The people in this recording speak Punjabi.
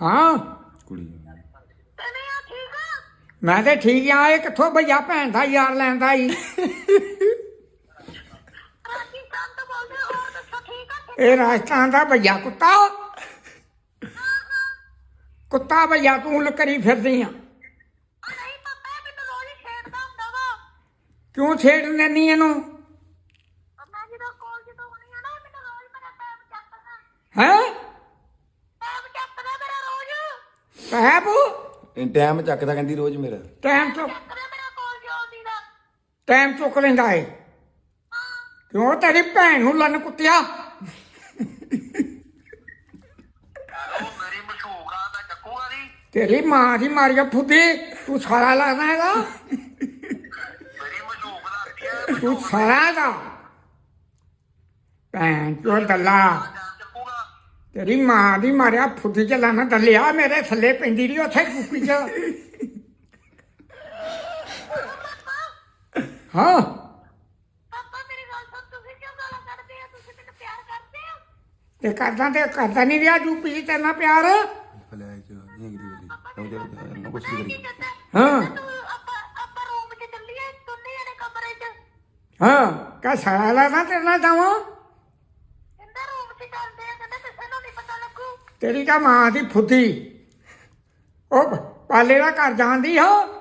ਹਾਂ? ਕੁੜੀ। ਕਿਵੇਂ ਆ ਠੀਕ ਆ? ਮੈਂ ਤੇ ਠੀਕ ਆ ਇਹ ਕਿੱਥੋਂ ਭਈਆ ਭੈਣ ਦਾ ਯਾਰ ਲੈਂਦਾ ਈ? ਰਾਜਸਥਾਨ ਤੋਂ ਬੋਲਦੇ ਹੋ ਹੋਰ ਦੱਸੋ ਠੀਕ ਆ ਠੀਕ ਇਹ ਰਾਜਸਥਾਨ ਦਾ ਭਈਆ ਕੁੱਤਾ? ਕੁੱਤਾ ਭਈਆ ਤੂੰ ਲਕਰੀ ਫਿਰਦੀ ਆ। ਆ ਨਹੀਂ ਪਾਪਾ ਇਹ ਮੈਨੂੰ ਰੋਜ਼ ਹੀ ਛੇੜਦਾ ਹੁੰਦਾ ਵਾ। ਕਿਉਂ ਛੇੜ ਲੈਨੀ ਇਹਨੂੰ ਆ ਮੈਂ ਜਦੋਂ ਕਾਲਜ ਤੋਂ ਆਉਣੀ ਆ ਨਾ ਇਹ ਮੈਨੂੰ ਰੋਜ਼ ਮੇਰਾ ਪੈਪ ਚੱਕਦਾ ਹੈ ਪੈਪ ਚੱਕਦਾ ਮੇਰਾ ਸਾਹਿਬ ਇਹ ਟਾਈਮ ਚੱਕਦਾ ਕਹਿੰਦੀ ਰੋਜ਼ ਮੇਰਾ। ਟਾਈਮ ਚੁੱਕ ਚੱਕਦਾ ਮੇਰਾ ਕਾਲਜ ਆਉਂਦੀ ਦਾ ਟਾਈਮ ਚੁੱਕ ਲੈਂਦਾ ਏ ਕਿਉਂ ਤੇਰੀ ਭੈਣ ਨੂੰ ਲੰਨ ਕੁੱਤਿਆ ਉਹ ਮੇਰੀ ਮਸ਼ਹੂਕ ਆ ਮੈਂ ਚੱਕੂਗਾ ਨਹੀਂ ਤੇਰੀ ਮਾਂ ਦੀ ਮਾਰੀਆ ਫੁੱਦੀ। ਤੂੰ ਸਾਰਾ ਲੱਗਦਾ ਹੈਗਾ। ਮੇਰੀ ਮਸ਼ਹੂਕ ਲੱਗਦੀ ਆ ਤੂੰ ਸਾਰਾ ਦਾ ਭੈਣ ਚੋ ਦੱਲਾ ਤੇਰੀ ਮਾਂ ਦੀ ਮਾਰਿਆ ਫੁੱਦੀ ਚ ਲਾਣਾ ਦੱਲਿਆ ਮੇਰੇ ਥੱਲੇ ਪੈਂਦੀ ਰਹੀ ਉੱਥੇ ਕੁੱਪੀ ਚ। ਹਾਂ। ਪਾਪਾ ਮੇਰੀ ਗੱਲ ਸੁਣ ਤੁਸੀਂ ਕਿਉਂ ਗਾਲਾਂ ਕੱਢਦੇ ਆ ਤੁਸੀਂ ਮੈਨੂੰ ਪਿਆਰ ਕਰਦੇ ਆ ਤੇ ਕਰਦਾ ਤੇ ਕਰਦਾ ਨਹੀਂ ਰਿਹਾ ਚ ਤੇਰੇ ਨਾਲ ਪਿਆਰ। ਫਲੈਸ਼ ਨਹੀਂ ਅੰਗਦੀ ਵਾਲੀ ਨਾ ਕੁਛ ਵੀ ਕਰੀ। ਹਾਂ। ਤੂੰ? ਆਪਾਂ ਆਪਾਂ ਰੂਮ 'ਚ ਚੱਲੀਏ ਦੋਨੇ ਜਣੇ ਕਮਰੇ 'ਚ। ਹਾਂ ਕਾ ਸਾਰਾ ਲੱਗਦਾ ਤੇਰੇ ਨਾਲ ਜਾਵਾਂ। ਕਹਿੰਦਾ ਰੂਮ 'ਚ ਚੱਲਦੇ ਆ ਕਹਿੰਦਾ ਤੇਰੀ ਕਾ ਮਾਂ ਦੀ ਫੁੱਦੀ। ਉਹ ਪਾਲੇ ਦਾ ਘਰ ਜਾਂਦੀ ਹੋ?